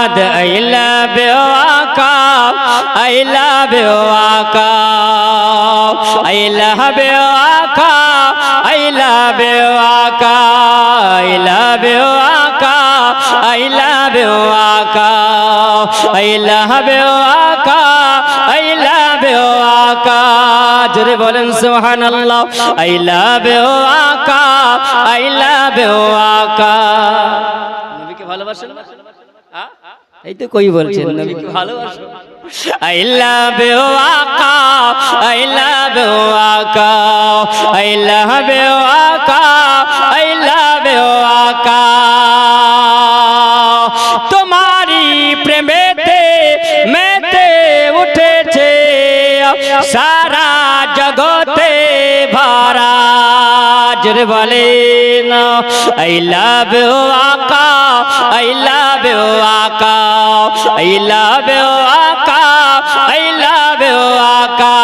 Mohammad I love you আকা I love you আকা I love you আকা আই লাভ ইউ আকা আই লাভ ইউ আকা আই লাভ ইউ আকা আই লাভ ইউ আকা আই লাভ ইউ আকা জোরে বলেন সুবহানাল্লাহ আই লাভ ইউ আকা আই লাভ ইউ আকা নবীকে ভালোবাসেন হ্যাঁ? এই তো কই বলছেন ভালোবাসো। আই লাভ ইউ আকা আই লাভ ইউ আকা আই লাভ ইউ আকা আই লাভ ইউ আকা। তোমারই প্রেমেতে মেতে উঠেছে সারা জগতে ভরাজ। রে বলে না আই লাভ ইউ আকা আই লাভ ইউ আকা। আই লাভ ইউ আকা আই লাভ ইউ আকা।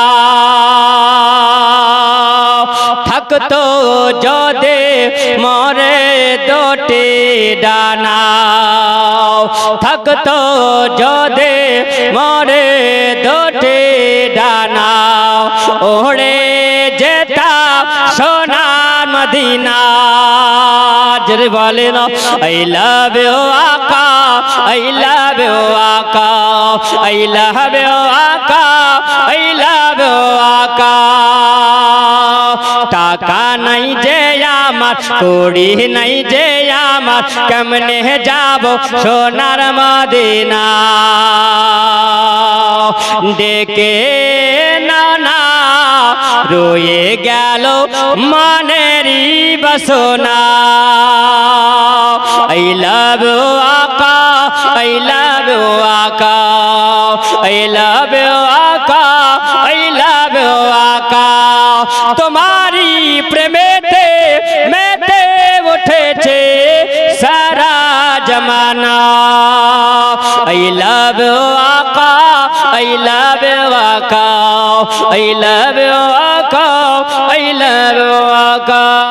থাকতো যদি মরে দোটে ডানা। থাকতো যদি মরে দোটে ডানা। ওড়ে যেতা সোনার মদিনা। বলেন আই লাভ ইউ আকা I love I love you আকা আই লাভ ইউ আকা। টাকা নাই যে আমার, কুড়ি নাই যে আমার, কেমনে যাব সোনার মদিনা? ডেকে না না, রয়ে গেল মানেরি বসনা। আই লাভ আকা আই লাভ আই লাভ আকা আই লাভ আকা। তোমারি প্রেমেতে মেতে উঠেছে সারা জমানা। আই লাভ আকা আই লাভ আকা আই লাভ